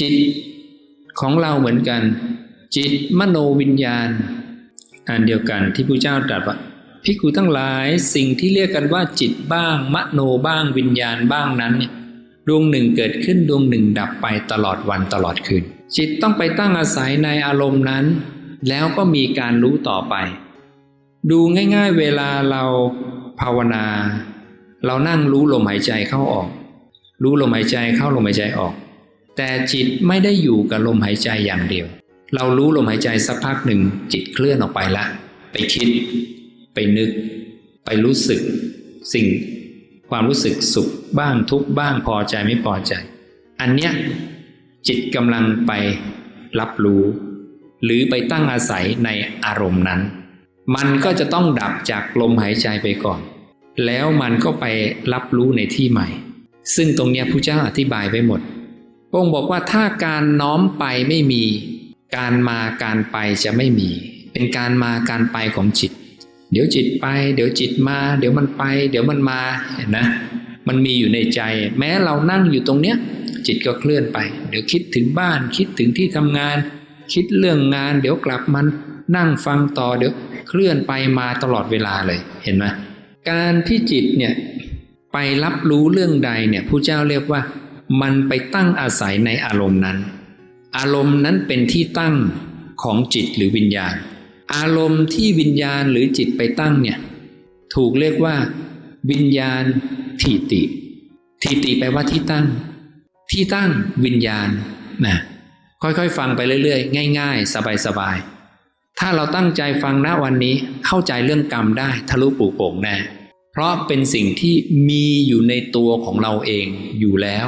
จิตของเราเหมือนกัน จิตมโนวิญญาณ อันเดียวกันที่พระเจ้าตรัสว่าพิกูทั้งหลายสิ่งที่เรียกกันว่าจิตบ้าง มโนบ้างวิญญาณบ้างนั้นเนี่ยดวงหนึ่งเกิดขึ้นดวงหนึ่งดับไปตลอดวันตลอดคืน จิตต้องไปตั้งอาศัยในอารมณ์นั้น แล้วก็มีการรู้ต่อไป ดูง่ายๆ เวลาเราภาวนา เรานั่งรู้ลมหายใจเข้าออก รู้ลมหายใจเข้าลมหายใจออก แต่จิตไม่ได้อยู่กับลมหายใจอย่างเดียว เรารู้ลมหายใจสักพักหนึ่งจิตเคลื่อนออกไปละ ไปคิด ไปนึก ไปรู้สึก สิ่ง ความรู้สึกสุขบ้างทุกบ้างพอใจไม่พอใจ อันเนี้ยจิตกำลังไปรับรู้ หรือไปตั้งอาศัยในอารมณ์นั้น มันก็จะต้องดับจากลมหายใจไปก่อน แล้วมันก็ไปรับรู้ในที่ใหม่ ซึ่งตรงเนี้ยพระเจ้าอธิบายไว้หมด พระองค์บอกว่าถ้าการน้อมไปไม่มี การมาการไปจะไม่มี เป็นการมาการไปของจิต เดี๋ยวจิตไป เดี๋ยวจิตมา เดี๋ยวมันไป เดี๋ยวมันมาเห็นนะ มันมีอยู่ในใจ แม้เรานั่งอยู่ตรงเนี้ย จิตก็เคลื่อนไป เดี๋ยวคิดถึงบ้านคิดถึงที่ทำงาน คิดเรื่องงาน เดี๋ยวกลับมันนั่งฟังต่อเดี๋ยวเคลื่อนไปมาตลอดเวลาเลยเห็นไหมการที่จิตเนี่ยไปรับรู้เรื่องใดเนี่ยผู้เจ้าเรียกว่า มันไปตั้งอาศัยในอารมณ์นั้น อารมณ์นั้นเป็นที่ตั้งของจิตหรือวิญญาณ อารมณ์ที่วิญญาณหรือจิตไปตั้งเนี่ยถูกเรียกว่า วิญญาณทิติทิติแปลว่าที่ตั้ง ที่ตั้งวิญญาณนะค่อยๆ ฟังไปเรื่อยๆ ง่าย ๆ สบายๆ ถ้าเราตั้งใจฟังณวันนี้เข้าใจเรื่องกรรมได้ทะลุปลูกโป่งแน่เพราะเป็นสิ่งที่มีอยู่ในตัวของเราเองอยู่แล้ว